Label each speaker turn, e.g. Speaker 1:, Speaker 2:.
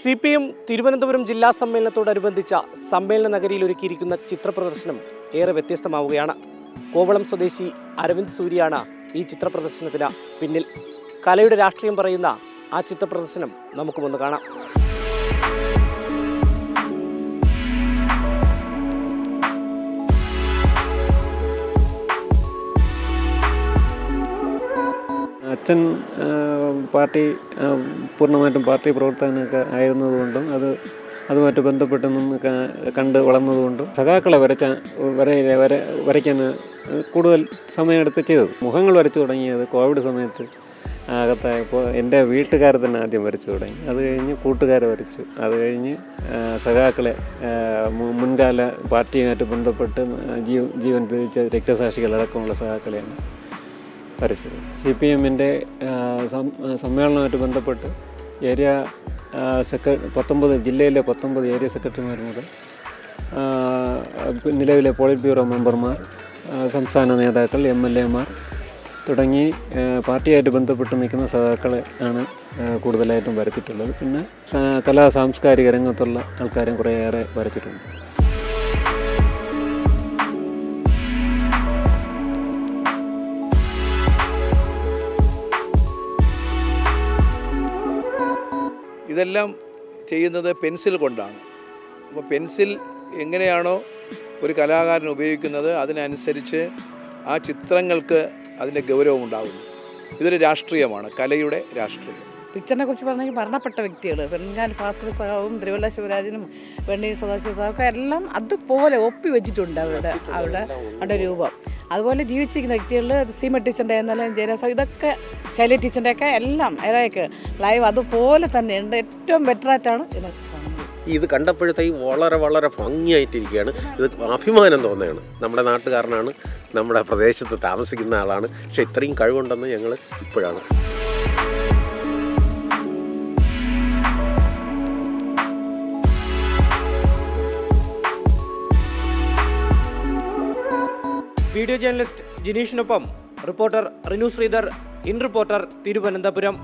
Speaker 1: C P M Thiruvananthapuram ജില്ലാ സമ്മേളനത്തോടനുബന്ധിച്ച സമ്മേളന നഗരിയിൽ ഒരുക്കിയിരിക്കുന്ന ചിത്രപ്രദർശനം ഏറെ വ്യത്യസ്തമാവുകയാണ്. കോവളം സ്വദേശി അരവിന്ദ് സൂര്യയാണ് ഈ ചിത്രപ്രദർശനത്തിന് പിന്നിൽ. കലയുടെ രാഷ്ട്രീയം പറയുന്ന ആ ചിത്രപ്രദർശനം നമുക്കുമൊന്ന് കാണാം.
Speaker 2: അച്ഛൻ പാർട്ടി പൂർണമായിട്ടും പാർട്ടി പ്രവർത്തകനൊക്കെ ആയിരുന്നതുകൊണ്ടും അത് അതുമായിട്ട് ബന്ധപ്പെട്ട് നിന്ന് കണ്ട് വളർന്നതുകൊണ്ടും സഖാക്കളെ വരച്ച വരയിലെ വര വരയ്ക്കാൻ കൂടുതൽ സമയമെടുത്ത് ചെയ്തത്. മുഖങ്ങൾ വരച്ചു തുടങ്ങിയത് കോവിഡ് സമയത്ത് അകത്തായപ്പോൾ എന്റെ വീട്ടുകാർ തന്നെ ആദ്യം വരച്ചു തുടങ്ങി. അത് കഴിഞ്ഞ് കൂട്ടുകാരെ വരച്ചു. അത് കഴിഞ്ഞ് സഖാക്കളെ മുൻകാല പാർട്ടിയുമായിട്ട് ബന്ധപ്പെട്ട് ജീവൻ തിരിച്ച രക്തസാക്ഷികളടക്കമുള്ള സഖാക്കളെയാണ് വരച്ചത് സി പി എമ്മിന്റെ സമ്മേളനമായിട്ട് ബന്ധപ്പെട്ട് ഏരിയ സെക്ര പത്തൊമ്പത് ജില്ലയിലെ പത്തൊമ്പത് ഏരിയ സെക്രട്ടറിമാർ നിലവിലെ പോളിറ്റ് ബ്യൂറോ മെമ്പർമാർ സംസ്ഥാന നേതാക്കൾ എം എൽ എമാർ തുടങ്ങി പാർട്ടിയായിട്ട് ബന്ധപ്പെട്ട് നിൽക്കുന്ന സഖാക്കളെ ആണ് കൂടുതലായിട്ടും വരച്ചിട്ടുള്ളത്. പിന്നെ കലാ സാംസ്കാരിക രംഗത്തുള്ള ആൾക്കാരും കുറേയേറെ വരച്ചിട്ടുണ്ട്.
Speaker 3: ഇതെല്ലാം ചെയ്യുന്നത് പെൻസിൽ കൊണ്ടാണ്. അപ്പോൾ പെൻസിൽ എങ്ങനെയാണോ ഒരു കലാകാരൻ ഉപയോഗിക്കുന്നത് അതിനനുസരിച്ച് ആ ചിത്രങ്ങൾക്ക് അതിന്റെ ഗൗരവം ഉണ്ടാകുന്നു. ഇതൊരു രാഷ്ട്രീയമാണ് കലയുടെ രാഷ്ട്രീയം.
Speaker 4: പിക്ചറിനെ കുറിച്ച് പറഞ്ഞെങ്കിൽ മരണപ്പെട്ട വ്യക്തികൾ പെൺകാൻ ഭാസ്കര സഹാവും തിരുവല്ല ശിവരാജനും വെണ്ണീർ സദാശിവ സഹാവും എല്ലാം അതുപോലെ ഒപ്പി വെച്ചിട്ടുണ്ട് അവരുടെ അവരുടെ അവരുടെ രൂപം. അതുപോലെ ജീവിച്ചിരിക്കുന്ന വ്യക്തികളിൽ സീമ ടീച്ചറിന്റെ എന്നാലും ജയരാസ ഇതൊക്കെ ശൈലി ടീച്ചറിന്റെ ഒക്കെ എല്ലാം ഇടയ്ക്ക് ലൈവ് അതുപോലെ തന്നെയുണ്ട് ഏറ്റവും ബെറ്ററായിട്ടാണ് ഇത് കാണുന്നത്.
Speaker 5: ഇത് കണ്ടപ്പോഴത്തേക്കും വളരെ വളരെ ഭംഗിയായിട്ടിരിക്കുകയാണ്. ഇത് അഭിമാനം തോന്നുകയാണ്. നമ്മുടെ നാട്ടുകാരനാണ് നമ്മുടെ പ്രദേശത്ത് താമസിക്കുന്ന ആളാണ്. പക്ഷെ ഇത്രയും കഴിവുണ്ടെന്ന് ഞങ്ങൾ ഇപ്പോഴാണ്
Speaker 1: video journalist ജിനീഷിനൊപ്പം reporter Rinu Sridhar in reporter Thiruvananthapuram.